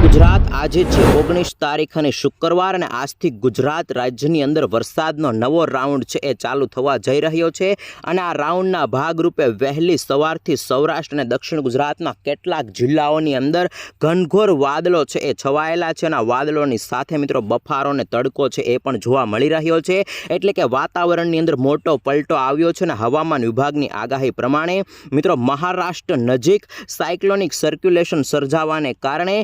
ગુજરાત આજે છે ઓગણીસ તારીખ અને શુક્રવાર અને આજથી ગુજરાત રાજ્યની અંદર વરસાદનો નવો રાઉન્ડ છે એ ચાલુ થવા જઈ રહ્યો છે. અને આ રાઉન્ડના ભાગરૂપે વહેલી સવારથી સૌરાષ્ટ્ર અને દક્ષિણ ગુજરાતના કેટલાક જિલ્લાઓની અંદર ઘનઘોર વાદળો છે એ છવાયેલા છે અને આ વાદળોની સાથે મિત્રો બફારો અને તડકો છે એ પણ જોવા મળી રહ્યો છે. એટલે કે વાતાવરણની અંદર મોટો પલટો આવ્યો છે અને હવામાન વિભાગની આગાહી પ્રમાણે મિત્રો મહારાષ્ટ્ર નજીક સાયક્લોનિક સર્ક્યુલેશન સર્જાવાને કારણે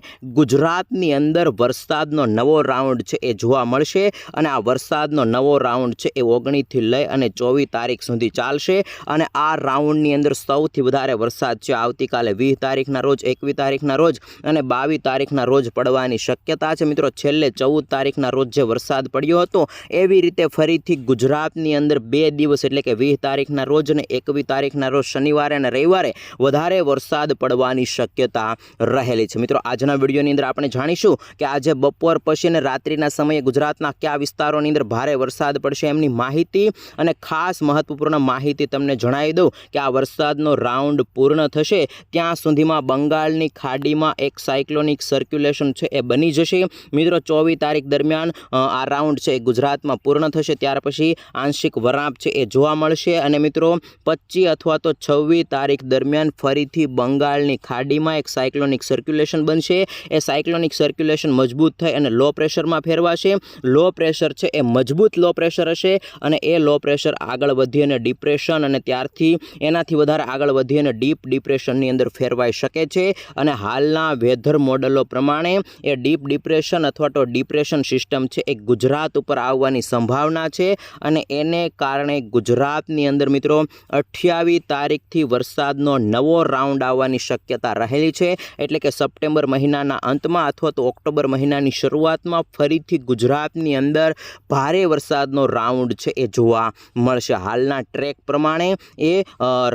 ગુજરાતની અંદર વરસાદનો નવો રાઉન્ડ છે એ જોવા મળશે અને આ વરસાદનો નવો રાઉન્ડ છે એ ઓગણીથી લઈ અને ચોવીસ તારીખ સુધી ચાલશે અને આ રાઉન્ડની અંદર સૌથી વધારે વરસાદ છે આવતીકાલે વીસ તારીખના રોજ, એકવીસ તારીખના રોજ અને બાવીસ તારીખના રોજ પડવાની શક્યતા છે. મિત્રો, છેલ્લે ચૌદ તારીખના રોજ જે વરસાદ પડ્યો હતો, એવી રીતે ફરીથી ગુજરાતની અંદર બે દિવસ એટલે કે વીસ તારીખના રોજ અને એકવીસ તારીખના રોજ શનિવારે અને રવિવારે વધારે વરસાદ પડવાની શક્યતા રહેલી છે. મિત્રો, આજના વિડીયોની અંદર આપણે જાણીશું કે આજે બપોર પછી અને રાત્રિના સમયે ગુજરાતના કયા વિસ્તારોની અંદર ભારે વરસાદ પડશે એમની માહિતી અને ખાસ મહત્વપૂર્ણ માહિતી તમને જણાવી દઉં કે આ વરસાદનો રાઉન્ડ પૂર્ણ થશે. ત્યાં સુધીમાં બંગાળની ખાડીમાં એક સાયક્લોનિક સર્ક્યુલેશન છે એ બની જશે. મિત્રો, ચોવીસ તારીખ દરમિયાન આ રાઉન્ડ છે એ ગુજરાતમાં પૂર્ણ થશે. ત્યાર પછી આંશિક વરાપ છે એ જોવા મળશે અને મિત્રો, પચીસ અથવા તો છવ્વીસ તારીખ દરમિયાન ફરીથી બંગાળની ખાડીમાં એક સાયક્લોનિક સર્ક્યુલેશન બનશે. એ સાયક્લોનિક સર્ક્યુલેશન મજબૂત થઈ અને લો પ્રેશરમાં ફેરવાશે. લો પ્રેશર છે એ મજબૂત લો પ્રેશર હશે અને એ લો પ્રેશર આગળ વધી અને ડિપ્રેશન અને ત્યારથી એનાથી વધારે આગળ વધી અને ડીપ ડિપ્રેશનની અંદર ફેરવાઈ શકે છે. અને હાલના વેધર મોડલો પ્રમાણે એ ડીપ ડિપ્રેશન અથવા તો ડિપ્રેશન સિસ્ટમ છે એ ગુજરાત ઉપર આવવાની સંભાવના છે અને એને કારણે ગુજરાતની અંદર મિત્રો અઠ્યાવીસ તારીખથી વરસાદનો નવો રાઉન્ડ આવવાની શક્યતા રહેલી છે. એટલે કે સપ્ટેમ્બર મહિનાના અંતમાં અથવા તો ઓક્ટોબર મહિનાની શરૂઆતમાં ફરીથી ગુજરાતની અંદર ભારે વરસાદનો રાઉન્ડ છે એ જોવા મળશે. હાલના ટ્રેક પ્રમાણે એ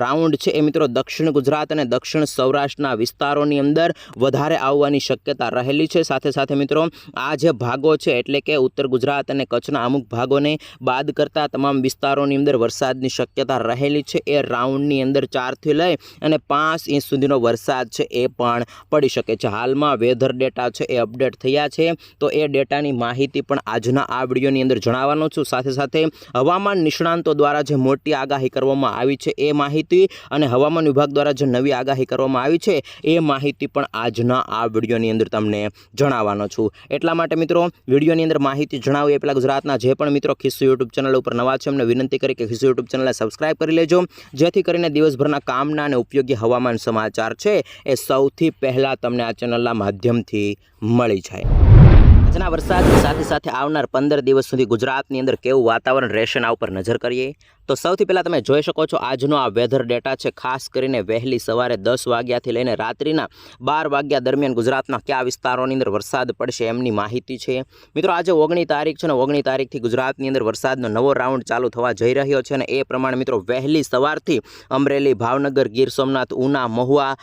રાઉન્ડ છે એ મિત્રો દક્ષિણ ગુજરાત અને દક્ષિણ સૌરાષ્ટ્રના વિસ્તારોની અંદર વધારે આવવાની શક્યતા રહેલી છે. સાથે સાથે મિત્રો, આ જે ભાગો છે એટલે કે ઉત્તર ગુજરાત અને કચ્છના અમુક ભાગોને બાદ કરતા તમામ વિસ્તારોની અંદર વરસાદની શક્યતા રહેલી છે. એ રાઉન્ડની અંદર ચારથી લઈ અને પાંચ ઇંચ સુધીનો વરસાદ છે એ પણ પડી શકે છે. હાલમાં વેધર ડેટા છે એ અપડેટ થયા છે. તો એ ડેટાની માહિતી પણ આજના આ વિડીયોની અંદર જણાવવાનો છું. સાથે સાથે હવામાન નિષ્ણાંતો દ્વારા જે મોટી આગાહી કરવામાં આવી છે એ માહિતી અને હવામાન વિભાગ દ્વારા જે નવી આગાહી કરવામાં આવી છે એ માહિતી પણ આજના આ વિડીયોની અંદર તમને જણાવવાનો છું. એટલા માટે મિત્રો, વિડીયોની અંદર માહિતી જણાવી એ પહેલાં ગુજરાતના જે પણ મિત્રો ખિસ્સુ યુટ્યુબ ચેનલ ઉપર નવા છે, એમને વિનંતી કરી કે ખિસ્સુ યુટ્યુબ ચેનલને સબસ્ક્રાઇબ કરી લેજો. જેથી કરીને દિવસભરના કામના અને ઉપયોગી હવામાન સમાચાર છે એ સૌથી પહેલાં તમને આ ચેનલના માધ્યમથી મળી જાય. આજના વરસાદની સાથે સાથે આવનાર પંદર દિવસ સુધી ગુજરાતની અંદર કેવું વાતાવરણ રહેશે એના ઉપર નજર કરીએ. તો સૌથી પહેલાં તમે જોઈ શકો છો, આજનો આ વેધર ડેટા છે, ખાસ કરીને વહેલી સવારે દસ વાગ્યાથી લઈને રાત્રિના બાર વાગ્યા દરમિયાન ગુજરાતના કયા વિસ્તારોની અંદર વરસાદ પડશે એમની માહિતી છે. મિત્રો, આજે ઓગણી તારીખ છે ને ઓગણી તારીખથી ગુજરાતની અંદર વરસાદનો નવો રાઉન્ડ ચાલુ થવા જઈ રહ્યો છે અને એ પ્રમાણે મિત્રો, વહેલી સવારથી અમરેલી, ભાવનગર, ગીર સોમનાથ, ઉના, મહુવા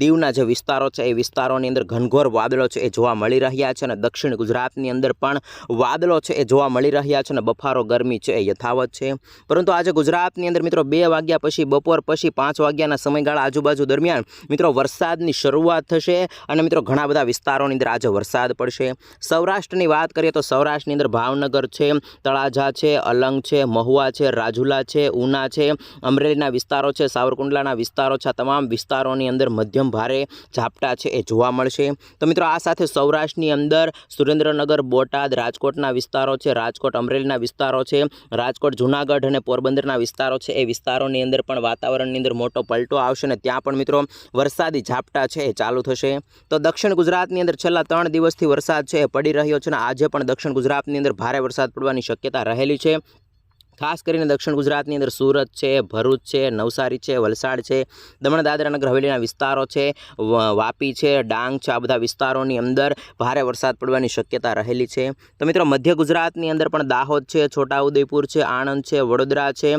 દીવના જે વિસ્તારો છે, એ વિસ્તારોની અંદર ઘનઘોર વાદળો છે એ જોવા મળી રહ્યા છે અને દક્ષિણ ગુજરાતની અંદર પણ વાદળો છે એ જોવા મળી રહ્યા છે અને બફારો ગરમી છે એ યથાવત છે. પરંતુ આજે ગુજરાતની અંદર મિત્રો બે વાગ્યા પછી, બપોર પછી પાંચ વાગ્યાના સમયગાળા આજુબાજુ દરમિયાન મિત્રો વરસાદની શરૂઆત થશે અને મિત્રો ઘણા બધા વિસ્તારોની અંદર આજે વરસાદ પડશે. સૌરાષ્ટ્રની વાત કરીએ તો સૌરાષ્ટ્રની અંદર ભાવનગર છે, તળાજા છે, અલંગ છે, મહુવા છે, રાજુલા છે, ઉના છે, અમરેલીના વિસ્તારો છે, સાવરકુંડલાના વિસ્તારો છે તમામ વિસ્તારોની અંદર મધ્યમ ભારે ઝાપટા છે એ જોવા મળશે. તો મિત્રો આ સાથે સૌરાષ્ટ્રની અંદર સુરેન્દ્રનગર, બોટાદ, રાજકોટના વિસ્તારો છે, રાજકોટ, અમરેલીના વિસ્તારો છે, રાજકોટ, જુનાગઢ અને પોરબંદરના વિસ્તારો છે. એ વિસ્તારોની અંદર પણ વાતાવરણની અંદર મોટો પલટો આવશે અને ત્યાં પણ મિત્રો વરસાદી ઝાપટા છે એ ચાલુ થશે. તો દક્ષિણ ગુજરાતની અંદર છેલ્લા ત્રણ દિવસથી વરસાદ છે એ પડી રહ્યો છે અને આજે પણ દક્ષિણ ગુજરાતની અંદર ભારે વરસાદ પડવાની શક્યતા રહેલી છે. ખાસ કરીને દક્ષિણ ગુજરાતની અંદર સુરત છે, ભરૂચ છે, નવસારી છે, વલસાડ છે દમણ દાદરા નગર હવેલીના વિસ્તારો છે વાપી છે, ડાંગ છે, આ બધા વિસ્તારોની અંદર ભારે વરસાદ પડવાની શક્યતા રહેલી છે. તો મિત્રો, મધ્ય ગુજરાતની અંદર પણ દાહોદ છે, છોટાઉદેપુર છે, આણંદ છે, વડોદરા છે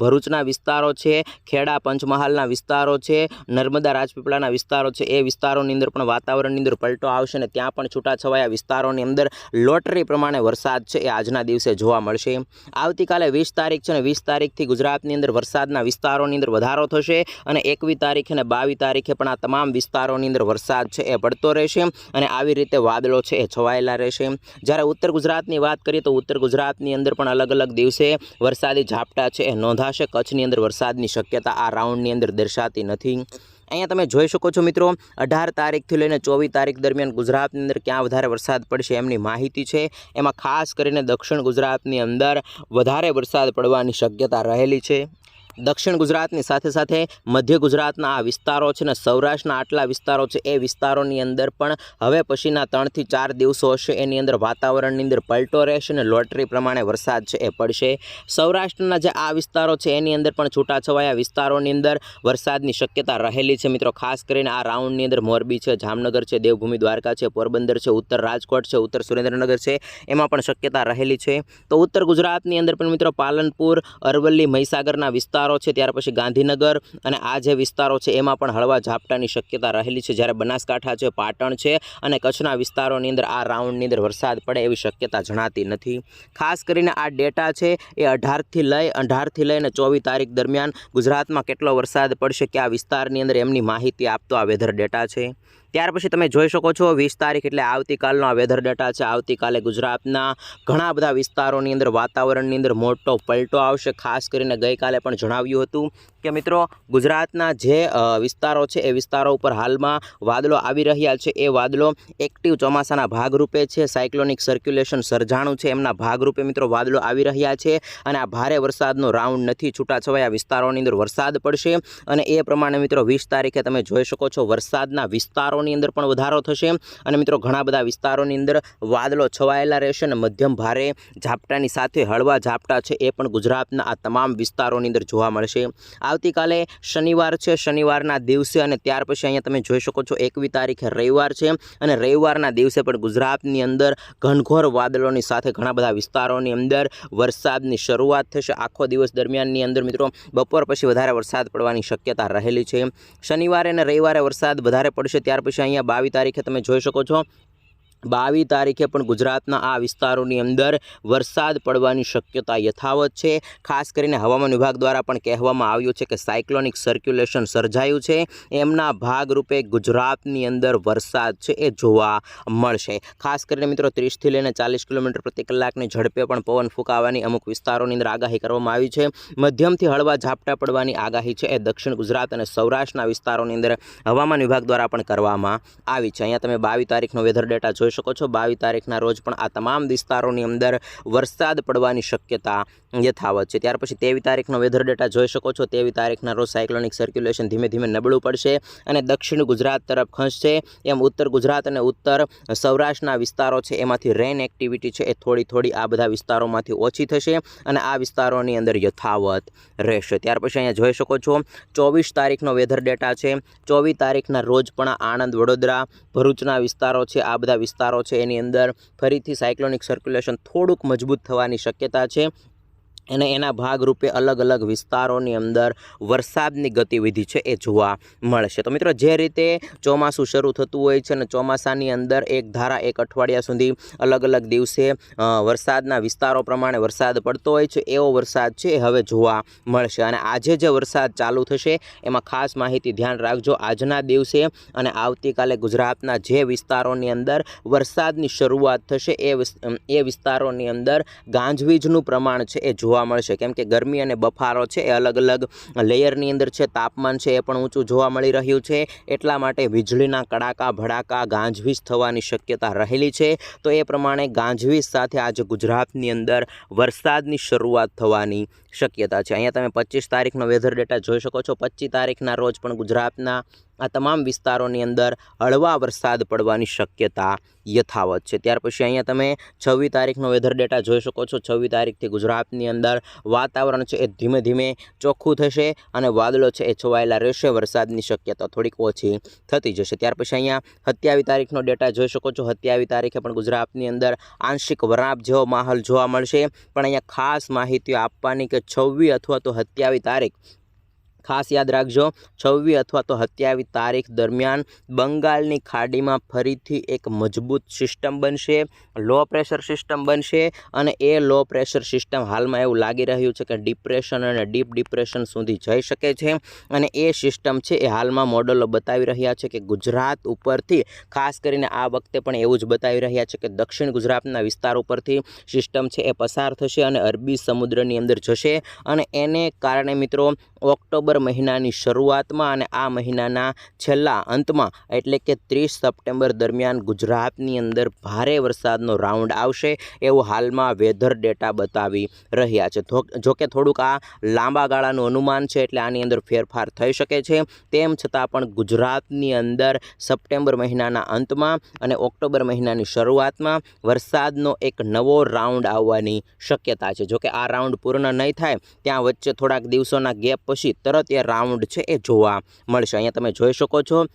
ભરૂચના વિસ્તારો છે, ખેડા, પંચમહાલના વિસ્તારો છે, નર્મદા, રાજપીપળાના વિસ્તારો છે, એ વિસ્તારોની અંદર પણ વાતાવરણની અંદર પલટો આવશે અને ત્યાં પણ છૂટાછવાયા વિસ્તારોની અંદર લોટરી પ્રમાણે વરસાદ છે એ આજના દિવસે જોવા મળશે. આવતીકાલે વીસ તારીખ છે ને વીસ તારીખથી ગુજરાતની અંદર વરસાદના વિસ્તારોની અંદર વધારો થશે અને એકવીસ તારીખે અને બાવીસ તારીખે પણ આ તમામ વિસ્તારોની અંદર વરસાદ છે એ પડતો રહેશે અને આવી રીતે વાદળો છે એ છવાયેલા રહેશે. જ્યારે ઉત્તર ગુજરાતની વાત કરીએ તો ઉત્તર ગુજરાતની અંદર પણ અલગ અલગ દિવસે વરસાદી ઝાપટા છે એ નોંધાશે. કચ્છની અંદર વરસાદની શક્યતા આ રાઉન્ડની અંદર દર્શાતી નથી. અહીંયા તમે જોઈ શકો છો મિત્રો, અઢાર તારીખથી લઈને ચોવીસ તારીખ દરમિયાન ગુજરાતની અંદર ક્યાં વધારે વરસાદ પડશે એમની માહિતી છે. એમાં ખાસ કરીને દક્ષિણ ગુજરાતની અંદર વધારે વરસાદ પડવાની શક્યતા રહેલી છે. દક્ષિણ ગુજરાતની સાથે સાથે મધ્ય ગુજરાતના આ વિસ્તારો છે ને સૌરાષ્ટ્રના આટલા વિસ્તારો છે, એ વિસ્તારોની અંદર પણ હવે પછીના ત્રણથી ચાર દિવસો હશે. એની અંદર વાતાવરણની અંદર પલટો રહેશે અને લોટરી પ્રમાણે વરસાદ છે એ પડશે. સૌરાષ્ટ્રના જે આ વિસ્તારો છે, એની અંદર પણ છૂટાછવાયા વિસ્તારોની અંદર વરસાદની શક્યતા રહેલી છે. મિત્રો, ખાસ કરીને આ રાઉન્ડની અંદર મોરબી છે, જામનગર છે, દેવભૂમિ દ્વારકા છે, પોરબંદર છે, ઉત્તર રાજકોટ છે, ઉત્તર સુરેન્દ્રનગર છે, એમાં પણ શક્યતા રહેલી છે. તો ઉત્તર ગુજરાતની અંદર પણ મિત્રો, પાલનપુર, અરવલ્લી, મહીસાગરના વિસ્તારો છે, ત્યાર પછી ગાંધીનગર અને આ જે વિસ્તારો છે, એમાં પણ હળવા ઝાપટાની શક્યતા રહેલી છે. જ્યારે બનાસકાંઠા છે, પાટણ છે અને કચ્છના વિસ્તારોની અંદર આ રાઉન્ડની અંદર વરસાદ પડે એવી શક્યતા જણાતી નથી. ખાસ કરીને આ ડેટા છે, એ અઢારથી લઈ, અઢારથી લઈને ચોવીસ તારીખ દરમિયાન ગુજરાતમાં કેટલો વરસાદ પડશે કે આ વિસ્તારની અંદર, એમની માહિતી આપતો આ વેધર ડેટા છે. ત્યાર પછી તમે જોઈ શકો છો વીસ તારીખ એટલે આવતીકાલનો આ વેધર ડેટા છે. આવતીકાલે ગુજરાતના ઘણા બધા વિસ્તારોની અંદર વાતાવરણની અંદર મોટો પલટો આવશે. ખાસ કરીને ગઈકાલે પણ જણાવ્યું હતું કે મિત્રો ગુજરાતના જે વિસ્તારો છે એ વિસ્તારો ઉપર હાલમાં વાદળો આવી રહ્યા છે. એ વાદળો એક્ટિવ ચોમાસાના ભાગરૂપે છે. સાયક્લોનિક સર્ક્યુલેશન સર્જાણું છે. એમના ભાગરૂપે મિત્રો વાદળો આવી રહ્યા છે અને આ ભારે વરસાદનો રાઉન્ડ નથી છૂટાછવાયા. વિસ્તારોની અંદર વરસાદ પડશે અને એ પ્રમાણે મિત્રો વીસ તારીખે તમે જોઈ શકો છો વરસાદના વિસ્તારોની અંદર પણ વધારો થશે. અને મિત્રો, ઘણા બધા વિસ્તારોની અંદર વાદળો છવાયેલા રહેશે અને મધ્યમ ભારે ઝાપટાની સાથે હળવા ઝાપટા છે એ પણ ગુજરાતના આ તમામ વિસ્તારોની અંદર જોવા મળશે. આવતીકાલે શનિવાર છે. શનિવારના દિવસે અને ત્યાર પછી અહીંયા તમે જોઈ શકો છો એકવી તારીખે રવિવાર છે. અને રવિવારના દિવસે પણ ગુજરાતની અંદર ઘનઘોર વાદળોની સાથે ઘણા બધા વિસ્તારોની અંદર વરસાદની શરૂઆત થશે. આખો દિવસ દરમિયાનની અંદર મિત્રો, બપોર પછી વધારે વરસાદ પડવાની શક્યતા રહેલી છે. શનિવારે અને રવિવારે વરસાદ વધારે પડશે, ત્યાર પછી અહીંયા બાવીસ તારીખે તમે જોઈ શકો છો. બાવીસ તારીખે પણ ગુજરાતના આ વિસ્તારોની અંદર વરસાદ પડવાની શક્યતા યથાવત છે. ખાસ કરીને હવામાન વિભાગ દ્વારા પણ કહેવામાં આવ્યું છે કે સાયક્લોનિક સર્ક્યુલેશન સર્જાયું છે. એમના ભાગરૂપે ગુજરાતની અંદર વરસાદ છે એ જોવા મળશે. ખાસ કરીને મિત્રો ત્રીસથી લઈને ચાલીસ કિલોમીટર પ્રતિ કલાકની ઝડપે પણ પવન ફૂંકાવાની અમુક વિસ્તારોની અંદર આગાહી કરવામાં આવી છે. મધ્યમથી હળવા ઝાપટા પડવાની આગાહી છે એ દક્ષિણ ગુજરાત અને સૌરાષ્ટ્રના વિસ્તારોની અંદર હવામાન વિભાગ દ્વારા પણ કરવામાં આવી છે. અહીંયા તમે બાવીસ તારીખનો વેધર ડેટા જોઈ શકો છો. બાવીસ તારીખના રોજ પણ આ તમામ વિસ્તારોની અંદર વરસાદ પડવાની શક્યતા યથાવત છે. ત્યાર પછી તેવી તારીખનો વેધર ડેટા જોઈ શકો છો. તેવી તારીખના રોજ સાયક્લોનિક સર્ક્યુલેશન ધીમે ધીમે નબળું પડશે અને દક્ષિણ ગુજરાત તરફ ખસશે. એમ ઉત્તર ગુજરાત અને ઉત્તર સૌરાષ્ટ્રના વિસ્તારો છે, એમાંથી રેન એક્ટિવિટી છે એ થોડી થોડી આ બધા વિસ્તારોમાંથી ઓછી થશે અને આ વિસ્તારોની અંદર યથાવત રહેશે. ત્યાર પછી અહીંયા જોઈ શકો છો, ચોવીસ તારીખનો વેધર ડેટા છે. ચોવીસ તારીખના રોજ પણ આણંદ, વડોદરા, ભરૂચના વિસ્તારો છે. આ બધા વિસ્તારો છે, એની અંદર ફરીથી સાયક્લોનિક સર્ક્યુલેશન થોડુંક મજબૂત થવાની શક્યતા છે. અને એના ભાગરૂપે અલગ અલગ વિસ્તારોની અંદર વરસાદની ગતિવિધિ છે એ જોવા મળશે. તો મિત્રો, જે રીતે ચોમાસું શરૂ થતું હોય છે અને ચોમાસાની અંદર એક ધારા એક અઠવાડિયા સુધી અલગ અલગ દિવસે વરસાદના વિસ્તારો પ્રમાણે વરસાદ પડતો હોય છે, એવો વરસાદ છે એ હવે જોવા મળશે. અને આજે જે વરસાદ ચાલુ થશે એમાં ખાસ માહિતી ધ્યાન રાખજો. આજના દિવસે અને આવતીકાલે ગુજરાતના જે વિસ્તારોની અંદર વરસાદની શરૂઆત થશે એ એ વિસ્તારોની અંદર ગાંજવીજનું પ્રમાણ છે એ જોવા મળશે. કેમ કે ગરમી અને બફારો છે એ અલગ અલગ લેયરની અંદર છે, તાપમાન છે એ પણ ઊંચું જોવા મળી રહ્યું છે. એટલા માટે વીજળીના કડાકા, ભડાકા, ગાંજવીજ થવાની શક્યતા રહેલી છે. તો એ પ્રમાણે ગાંજવીજ સાથે આજે ગુજરાતની અંદર વરસાદની શરૂઆત થવાની શક્યતા છે. અહીંયા તમે પચીસ તારીખનો વેધર ડેટા જોઈ શકો છો. પચીસ તારીખના રોજ પણ ગુજરાતના આ તમામ વિસ્તારોની અંદર હળવા વરસાદ પડવાની શક્યતા યથાવત છે. ત્યાર પછી અહીંયા તમે છવ્વીસ તારીખનો વેધર ડેટા જોઈ શકો છો. છવ્વીસ તારીખથી ગુજરાતની અંદર વાતાવરણ છે એ ધીમે ધીમે ચોખ્ખું થશે અને વાદળો છે એ છવાયેલા રહેશે. વરસાદની શક્યતા થોડીક ઓછી થતી જશે. ત્યાર પછી અહીંયા સત્યાવીસ તારીખનો ડેટા જોઈ શકો છો. સત્યાવીસ તારીખે પણ ગુજરાતની અંદર આંશિક વરાપ જેવો માહોલ જોવા મળશે. પણ અહીંયા ખાસ માહિતીઓ આપવાની કે છવ્વીસ અથવા તો સત્યાવીસ તારીખ ખાસ યાદ રાખજો, છવ્વીસ અથવા તો સત્યાવીસ તારીખ દરમિયાન બંગાળની ખાડીમાં ફરીથી એક મજબૂત સિસ્ટમ બનશે લો પ્રેશર સિસ્ટમ બનશે અને એ લો પ્રેશર સિસ્ટમ હાલમાં એવું લાગી રહ્યું છે કે ડિપ્રેશન અને ડીપ ડિપ્રેશન સુધી જઈ શકે છે અને એ સિસ્ટમ છે એ હાલમાં મોડલો બતાવી રહ્યા છે કે ગુજરાત ઉપરથી, ખાસ કરીને આ વખતે પણ એવું જ બતાવી રહ્યા છે કે દક્ષિણ ગુજરાતના વિસ્તાર ઉપરથી સિસ્ટમ છે એ પસાર થશે અને અરબી સમુદ્રની અંદર જશે અને એને કારણે મિત્રો, ઓક્ટોબર મહિનાની શરૂઆતમાં અને આ મહિનાના છેલ્લા અંતમાં, એટલે કે ત્રીસ સપ્ટેમ્બર દરમિયાન ગુજરાતની અંદર ભારે વરસાદનો રાઉન્ડ આવશે એવું હાલમાં વેધર ડેટા બતાવી રહ્યા છે. જોકે થોડુંક આ લાંબા ગાળાનું અનુમાન છે એટલે આની અંદર ફેરફાર થઈ શકે છે. તેમ છતાં પણ ગુજરાતની અંદર સપ્ટેમ્બર મહિનાના અંતમાં અને ઓક્ટોબર મહિનાની શરૂઆતમાં વરસાદનો એક નવો રાઉન્ડ આવવાની શક્યતા છે. જોકે આ રાઉન્ડ પૂર્ણ નહીં થાય, ત્યાં વચ્ચે થોડાક દિવસોના ગેપ પછી તરત એ રાઉન્ડ છે એ જોવા મળશે. અહીંયા તમે જોઈ શકો છો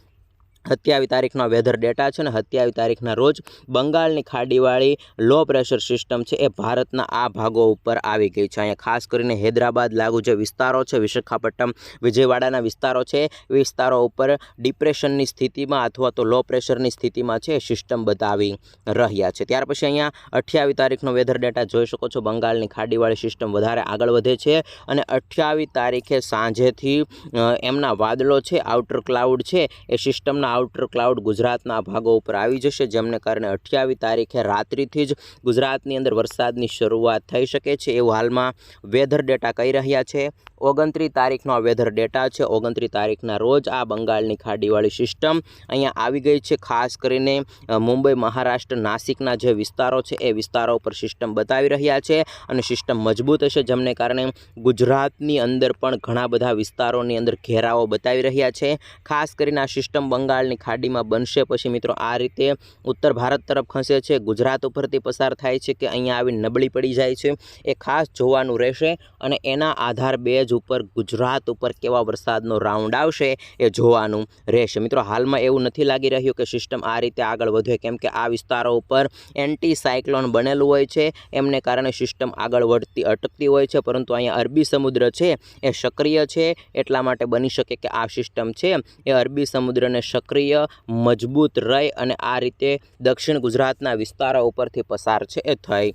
સત્યાવીસ તારીખનો વેધર ડેટા છે ને સત્યાવીસ તારીખના રોજ બંગાળની ખાડીવાળી લો પ્રેશર સિસ્ટમ છે એ ભારતના આ ભાગો ઉપર આવી ગઈ છે. અહીંયા ખાસ કરીને હૈદરાબાદ, લાગુ જે વિસ્તારો છે, વિશાખાપટ્ટનમ, વિજયવાડાના વિસ્તારો છે વિસ્તારો ઉપર ડિપ્રેશનની સ્થિતિમાં અથવા તો લો પ્રેશરની સ્થિતિમાં છે સિસ્ટમ બતાવી રહ્યા છે. ત્યાર પછી અહીંયા અઠ્યાવીસ તારીખનો વેધર ડેટા જોઈ શકો છો. બંગાળની ખાડીવાળી સિસ્ટમ વધારે આગળ વધે છે અને અઠ્યાવીસ તારીખે સાંજેથી એમના વાદળો છે આઉટર ક્લાઉડ છે, એ સિસ્ટમના આઉટર ક્લાઉડ ગુજરાતના ભાગો ઉપર આવી જશે. જેમને કારણે અઠ્યાવીસ તારીખે રાત્રિથી જ ગુજરાતની અંદર વરસાદની શરૂઆત થઈ શકે છે. એવું હાલમાં વેધર ડેટા કહી રહ્યા છે. ઓગણત્રીસ તારીખનો આ વેધર ડેટા છે. ઓગણત્રીસ તારીખના રોજ આ બંગાળની ખાડીવાળી સિસ્ટમ અહીંયા આવી ગઈ છે. ખાસ કરીને મુંબઈ, મહારાષ્ટ્ર, નાસિકના જે વિસ્તારો છે, એ વિસ્તારો ઉપર સિસ્ટમ બતાવી રહ્યા છે અને સિસ્ટમ મજબૂત હશે જેમને કારણે ગુજરાતની અંદર પણ ઘણા બધા વિસ્તારોની અંદર ઘેરાવો બતાવી રહ્યા છે. ખાસ કરીને આ સિસ્ટમ બંગાળની ખાડીમાં બનશે. પછી મિત્રો, આ રીતે ઉત્તર ભારત તરફ ખસે છે. ગુજરાત ઉપરથી પસાર થાય છે કે અહીંયા આવી નબળી પડી જાય છે. એ ખાસ જોવાનું રહેશે અને એના આધાર ઉપર, ગુજરાત ઉપર કેવા વરસાદનો રાઉન્ડ આવશે એ જોવાનું રહેશે. મિત્રો, હાલમાં એવું નથી લાગી રહ્યું કે સિસ્ટમ આ રીતે આગળ વધે, કેમ કે આ વિસ્તારો ઉપર એન્ટી સાયક્લોન બનેલું હોય છે. એમને કારણે સિસ્ટમ આગળ વધતી અટકતી હોય છે, પરંતુ અહીંયા અરબી સમુદ્ર છે એ સક્રિય છે. એટલા માટે બની શકે કે આ સિસ્ટમ છે એ અરબી સમુદ્રને સક્રિય, મજબૂત રહે અને આ રીતે દક્ષિણ ગુજરાતના વિસ્તારો ઉપરથી પસાર છે એ થઈ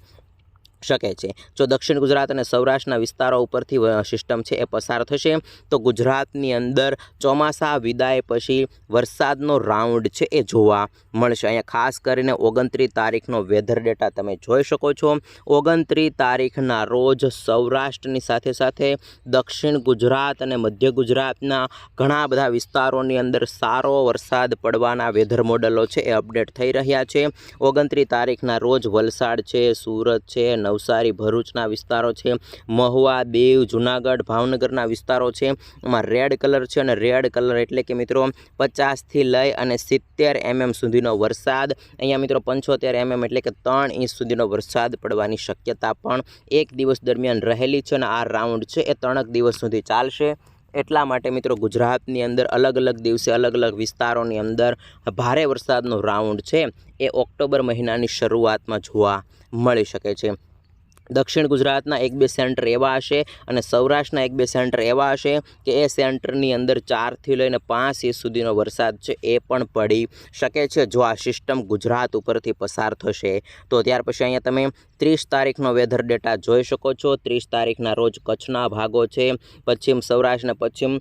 શકે છે. જો દક્ષિણ ગુજરાત અને સૌરાષ્ટ્રના વિસ્તારો ઉપરથી સિસ્ટમ છે એ પસાર થશે, તો ગુજરાતની અંદર ચોમાસા, વિદાય પછી વરસાદનો રાઉન્ડ છે એ જોવા મળશે. અહીંયા ખાસ કરીને ઓગણત્રીસ તારીખનો વેધર ડેટા તમે જોઈ શકો છો. ઓગણત્રીસ તારીખના રોજ સૌરાષ્ટ્રની સાથે સાથે દક્ષિણ ગુજરાત અને મધ્ય ગુજરાતના ઘણા બધા વિસ્તારોની અંદર સારો વરસાદ પડવાના વેધર મોડલો છે એ અપડેટ થઈ રહ્યા છે. ઓગણત્રીસ તારીખના રોજ વલસાડ છે, સુરત છે નવસારી ભરૂચના વિસ્તારો છે. મહુવા, દેવ, જુનાગઢ, ભાવનગરના વિસ્તારો છે. એમાં રેડ કલર છે અને રેડ કલર એટલે કે મિત્રો પચાસથી લઈ અને સિત્તેર એમએમ સુધીનો વરસાદ. અહીંયા મિત્રો પંચોતેર એમએમ એટલે કે ત્રણ ઇંચ સુધીનો વરસાદ પડવાની શક્યતા પણ એક દિવસ દરમિયાન રહેલી છે અને આ રાઉન્ડ છે એ ત્રણક દિવસ સુધી ચાલશે. એટલા માટે મિત્રો ગુજરાતની અંદર અલગ અલગ દિવસે અલગ અલગ વિસ્તારોની અંદર ભારે વરસાદનો રાઉન્ડ છે. એ ઓક્ટોબર મહિનાની શરૂઆતમાં જોવા મળી શકે છે. દક્ષિણ ગુજરાતના એક બે સેન્ટર એવા હશે અને સૌરાષ્ટ્રના એક બે સેન્ટર એવા હશે કે એ સેન્ટરની અંદર ચારથી લઈને પાંચ ઇંચ સુધીનો વરસાદ છે એ પણ પડી શકે છે. જો આ સિસ્ટમ ગુજરાત ઉપરથી પસાર થશે, તો ત્યાર પછી અહીંયા તમે ત્રીસ તારીખનો વેધર ડેટા જોઈ શકો છો. ત્રીસ તારીખના રોજ કચ્છના ભાગો છે. પશ્ચિમ સૌરાષ્ટ્ર પશ્ચિમ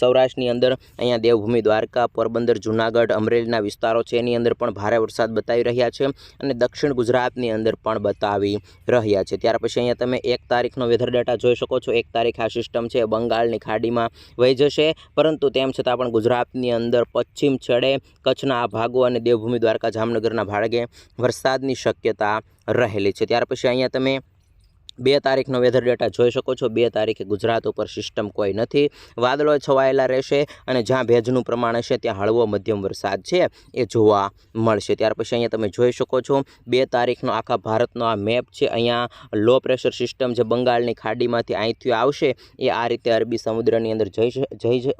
સૌરાષ્ટ્રની અંદર અહીંયા દેવભૂમિ, દ્વારકા, પોરબંદર, જુનાગઢ, અમરેલીના વિસ્તારો છે. એની અંદર પણ ભારે વરસાદ બતાવી રહ્યા છે અને દક્ષિણ ગુજરાતની અંદર પણ બતાવી રહ્યા છે. ત્યાર પછી અહીંયા તમે એક તારીખનો વેધર ડેટા જોઈ શકો છો. એક તારીખ આ સિસ્ટમ છે. બંગાળની ખાડીમાં વહી જશે. પરંતુ તેમ છતાં પણ ગુજરાતની અંદર પશ્ચિમ છેડે કચ્છના આ ભાગો અને દેવભૂમિ, દ્વારકા, જામનગરના ભાગે વરસાદની શક્યતા રહેલી છે. ત્યાર પછી અહીંયા તમે બે તારીખનો વેધર ડેટા જોઈ શકો છો. બે તારીખે ગુજરાત ઉપર સિસ્ટમ કોઈ નથી. વાદળો છવાયેલા રહેશે અને જ્યાં ભેજનું પ્રમાણ હશે, ત્યાં હળવો મધ્યમ વરસાદ છે, એ જોવા મળશે. ત્યાર પછી અહીંયા તમે જોઈ શકો છો, બે તારીખનો આખા ભારતનો આ મેપ છે. અહીંયા લો પ્રેશર સિસ્ટમ જે બંગાળની ખાડીમાંથી અહીંથી આવશે, એ આ રીતે અરબી સમુદ્રની અંદર જઈ જઈ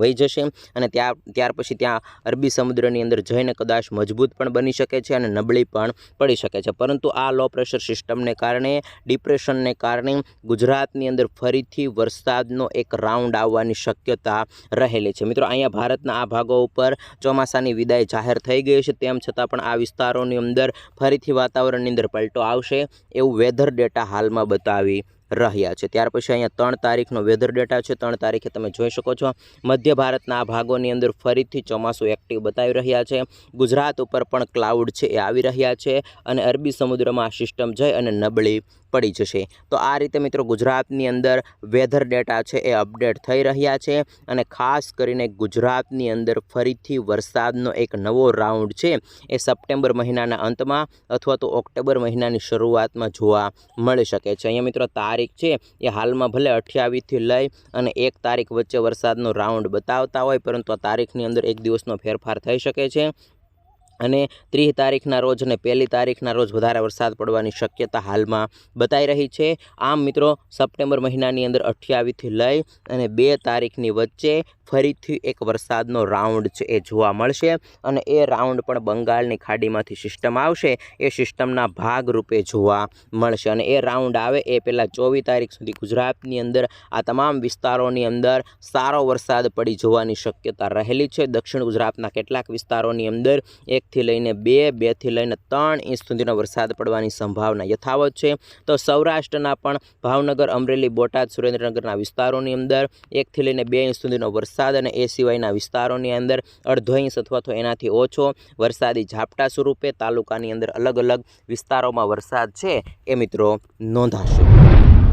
વહી જશે અને ત્યાં, ત્યાર પછી ત્યાં અરબી સમુદ્રની અંદર જઈને કદાચ મજબૂત પણ બની શકે છે અને નબળી પણ પડી શકે છે. પરંતુ આ લો પ્રેશર સિસ્ટમને કારણે ડિપ્રેશન સર્ક્યુલેશનને કારણે ગુજરાતની અંદર ફરીથી વરસાદનો એક રાઉન્ડ આવવાની શક્યતા રહેલી છે. મિત્રો, અહીંયા ભારતના આ ભાગો ઉપર ચોમાસાની વિદાય જાહેર થઈ ગઈ છે. તેમ છતાં પણ આ વિસ્તારોની અંદર ફરીથી વાતાવરણની અંદર પલટો આવશે એવું વેધર ડેટા હાલમાં બતાવી રહ્યા છે. ત્યાર પછી અહીંયા ત્રણ તારીખનો વેધર ડેટા છે. ત્રણ તારીખે તમે જોઈ શકો છો, મધ્ય ભારતના આ ભાગોની અંદર ફરીથી ચોમાસું એક્ટિવ બતાવી રહ્યા છે. ગુજરાત ઉપર પણ ક્લાઉડ છે એ આવી રહ્યા છે અને અરબી સમુદ્રમાં આ સિસ્ટમ જઈ અને નબળી પડી જશે. તો આ રીતે મિત્રો ગુજરાતની અંદર વેધર ડેટા છે એ અપડેટ થઈ રહ્યા છે અને ખાસ કરીને ગુજરાતની અંદર ફરીથી વરસાદનો એક નવો રાઉન્ડ છે એ સપ્ટેમ્બર મહિનાના અંતમાં અથવા તો ઓક્ટોબર મહિનાની શરૂઆતમાં જોવા મળી શકે છે. અહીંયા મિત્રો તારીખ છે એ હાલમાં ભલે અઠ્યાવીસથી લઈ અને એક તારીખ વચ્ચે વરસાદનો રાઉન્ડ બતાવતા હોય, પરંતુ આ તારીખની અંદર એક દિવસનો ફેરફાર થઈ શકે છે. અને ત્રીસ તારીખના રોજ અને પહેલી તારીખના રોજ વધારે વરસાદ પડવાની શક્યતા હાલમાં બતાવી રહી છે. આમ મિત્રો, સપ્ટેમ્બર મહિનાની અંદર અઠ્યાવીસથી લઈ અને બે તારીખની વચ્ચે ફરીથી એક વરસાદનો રાઉન્ડ છે એ જોવા મળશે અને એ રાઉન્ડ પણ બંગાળની ખાડીમાંથી સિસ્ટમ આવશે. એ સિસ્ટમના ભાગરૂપે જોવા મળશે અને એ રાઉન્ડ આવે એ પહેલાં ચોવીસ તારીખ સુધી ગુજરાતની અંદર આ તમામ વિસ્તારોની અંદર સારો વરસાદ પડી જવાની શક્યતા રહેલી છે. દક્ષિણ ગુજરાતના કેટલાક વિસ્તારોની અંદર એકથી લઈને બે, બેથી લઈને ત્રણ ઇંચ સુધીનો વરસાદ પડવાની સંભાવના યથાવત છે. તો સૌરાષ્ટ્રના પણ ભાવનગર, અમરેલી, બોટાદ, સુરેન્દ્રનગરના વિસ્તારોની અંદર એકથી લઈને બે ઇંચ સુધીનો વરસાદ અને એ સિવાયના વિસ્તારોની અંદર અડધો ઇંચ અથવા તો એનાથી ઓછો વરસાદી ઝાપટા સ્વરૂપે તાલુકાની અંદર અલગ અલગ વિસ્તારોમાં વરસાદ છે એ મિત્રો નોંધાશે.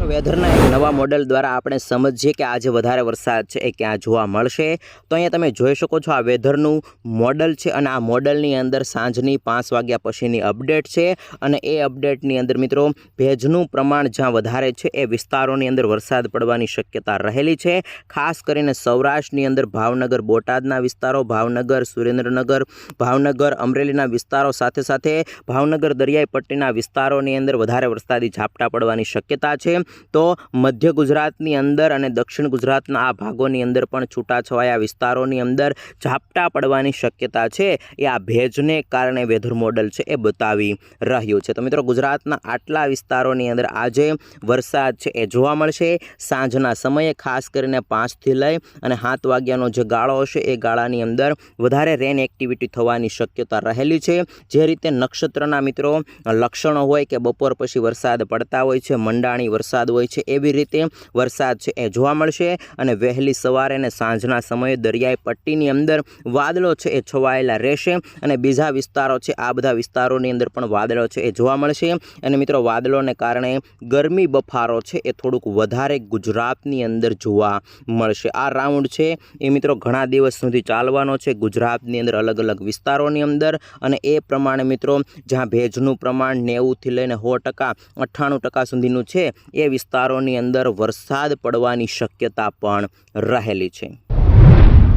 વેધરના એક નવા મોડેલ દ્વારા આપણે સમજીએ કે આજે વધારે વરસાદ છે એ ક્યાં જોવા મળશે. તો અહીંયા તમે જોઈ શકો છો આ વેધરનું મોડલ છે અને આ મોડલની અંદર સાંજની પાંચ વાગ્યા પછીની અપડેટ છે અને એ અપડેટની અંદર મિત્રો ભેજનું પ્રમાણ જ્યાં વધારે છે એ વિસ્તારોની અંદર વરસાદ પડવાની શક્યતા રહેલી છે. ખાસ કરીને સૌરાષ્ટ્રની અંદર ભાવનગર, બોટાદના વિસ્તારો, ભાવનગર, સુરેન્દ્રનગર, ભાવનગર, અમરેલીના વિસ્તારો સાથે સાથે ભાવનગર, દરિયાઈ પટ્ટીના વિસ્તારોની અંદર વધારે વરસાદી ઝાપટા પડવાની શક્યતા છે. તો મધ્ય ગુજરાતની અંદર અને દક્ષિણ ગુજરાતના આ ભાગોની અંદર પણ છૂટાછવાયા વિસ્તારોની અંદર ઝાપટા પડવાની શક્યતા છે. એ આ ભેજને કારણે વેધર મોડલ છે એ બતાવી રહ્યું છે. તો મિત્રો ગુજરાતના આટલા વિસ્તારોની અંદર આજે વરસાદ છે એ જોવા મળશે. સાંજના સમયે ખાસ કરીને પાંચથી લઈ અને સાત વાગ્યાનો જે ગાળો હશે એ ગાળાની અંદર વધારે રેન એક્ટિવિટી થવાની શક્યતા રહેલી છે. જે રીતે નક્ષત્રના મિત્રો લક્ષણો હોય કે બપોર પછી વરસાદ પડતા હોય છે, મંડાણી વરસાદ હોય છે, એવી રીતે વરસાદ છે, એ જોવા મળશે. અને વહેલી સવારે અને સાંજના સમયે દરિયાઈ પટ્ટીની અંદર વાદળો છે, એ છવાયેલા રહેશે. અને બીજા વિસ્તારો છે, આ બધા વિસ્તારોની અંદર પણ વાદળો છે, એ જોવા મળશે. અને મિત્રો, વાદળોને કારણે ગરમી બફારો છે, એ થોડુંક વધારે ગુજરાતની અંદર જોવા મળશે. આ રાઉન્ડ છે, એ મિત્રો ઘણા દિવસ સુધી ચાલવાનો છે, ગુજરાતની અંદર અલગ અલગ વિસ્તારોની અંદર. અને એ પ્રમાણે મિત્રો, જ્યાં ભેજનું પ્રમાણ નેવુંથી લઈને સો ટકા, અઠ્ઠાણું ટકા સુધીનું છે, એ વિસ્તારોની અંદર વરસાદ પડવાની શક્યતા પણ રહેલી છે.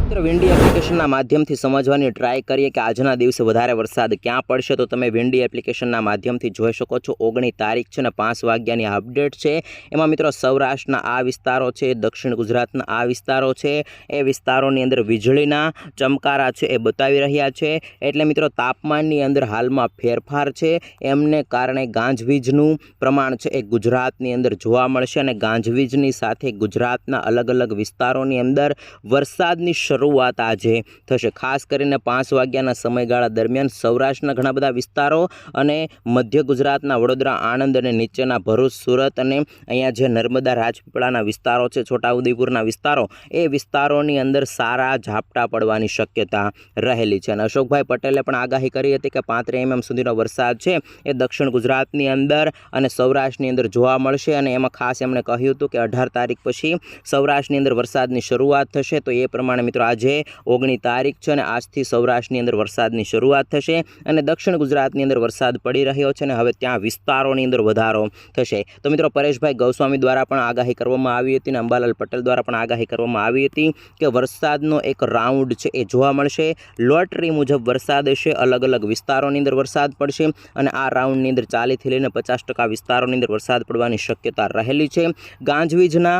મિત્રો વિન્ડી એપ્લિકેશનના માધ્યમથી સમજવાની ટ્રાય કરીએ કે આજના દિવસે વધારે વરસાદ ક્યાં પડશે, તો તમે વિન્ડી એપ્લિકેશનના માધ્યમથી જોઈ શકો છો. ઓગણી તારીખ છે ને પાંચ વાગ્યાની અપડેટ છે. એમાં મિત્રો સૌરાષ્ટ્રના આ વિસ્તારો છે, દક્ષિણ ગુજરાતના આ વિસ્તારો છે, એ વિસ્તારોની અંદર વીજળીના ચમકારા છે, એ બતાવી રહ્યા છે. એટલે મિત્રો તાપમાનની અંદર હાલમાં ફેરફાર છે. એમને કારણે ગાંજવીજનું પ્રમાણ છે એ ગુજરાતની અંદર જોવા મળશે અને ગાંજવીજની સાથે ગુજરાતના અલગ અલગ વિસ્તારોની અંદર વરસાદની શરૂઆત આજે થશે. ખાસ કરીને પાંચ વાગ્યાના સમયગાળા દરમિયાન સૌરાષ્ટ્રના ઘણા બધા વિસ્તારો અને મધ્ય ગુજરાતના વડોદરા, આણંદ અને નીચેના ભરૂચ, સુરત અને અહીંયા જે નર્મદા રાજપીપળાના વિસ્તારો છે, છોટાઉદેપુરના વિસ્તારો, એ વિસ્તારોની અંદર સારા ઝાપટા પડવાની શક્યતા રહેલી છે. અને અશોકભાઈ પટેલે પણ આગાહી કરી હતી કે પાંત્રીસ એમએમ સુધીનો વરસાદ છે, એ દક્ષિણ ગુજરાતની અંદર અને સૌરાષ્ટ્રની અંદર જોવા મળશે. અને એમાં ખાસ એમણે કહ્યું હતું કે અઢાર તારીખ પછી સૌરાષ્ટ્રની અંદર વરસાદની શરૂઆત થશે. તો એ પ્રમાણે મિત્રો આજે ઓગણી તારીખ છે અને આજથી સૌરાષ્ટ્રની અંદર વરસાદની શરૂઆત થશે અને દક્ષિણ ગુજરાતની અંદર વરસાદ પડી રહ્યો છે અને હવે ત્યાં વિસ્તારોની અંદર વધારો થશે. તો મિત્રો, પરેશભાઈ ગૌસ્વામી દ્વારા પણ આગાહી કરવામાં આવી હતી અને અંબાલાલ પટેલ દ્વારા પણ આગાહી કરવામાં આવી હતી કે વરસાદનો એક રાઉન્ડ છે એ જોવા મળશે. લોટરી મુજબ વરસાદ હશે, અલગ અલગ વિસ્તારોની અંદર વરસાદ પડશે અને આ રાઉન્ડની અંદર ચાલીથી લઈને પચાસ ટકા વિસ્તારોની અંદર વરસાદ પડવાની શક્યતા રહેલી છે. ગાંજવીજના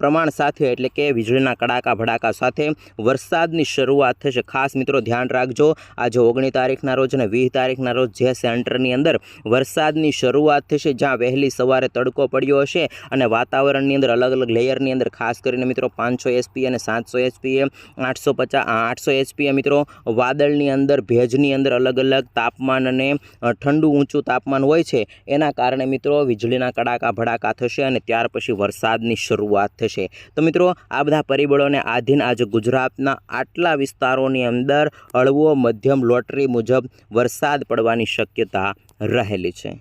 પ્રમાણ સાથે એટલે કે વીજળીના કડાકા ભડાકા સાથે વરસાદની શરૂઆત થશે. ખાસ મિત્રો ધ્યાન રાખજો. આજે ઓગણીસ તારીખના રોજ અને વીસ તારીખના રોજ જે સેન્ટરની અંદર વરસાદની શરૂઆત થશે, જ્યાં વહેલી સવારે તડકો પડ્યો હશે અને વાતાવરણની અંદર અલગ અલગ લેયરની અંદર ખાસ કરીને મિત્રો પાંચસો એસપી અને સાતસો એસપીએ આઠસો પચાસ આઠસો એસપીએ મિત્રો વાદળની અંદર, ભેજની અંદર અલગ અલગ તાપમાન અને ઠંડુ ઊંચું તાપમાન હોય છે. એના કારણે મિત્રો વીજળીના કડાકા ભડાકા થશે અને ત્યાર પછી વરસાદની શરૂઆત થશે. તો મિત્રો આ બધા પરિબળોને આધીન આજે ગુજરાતના આટલા વિસ્તારોની અંદર હળવો મધ્યમ લોટરી મુજબ વરસાદ પડવાની શક્યતા રહેલી છે.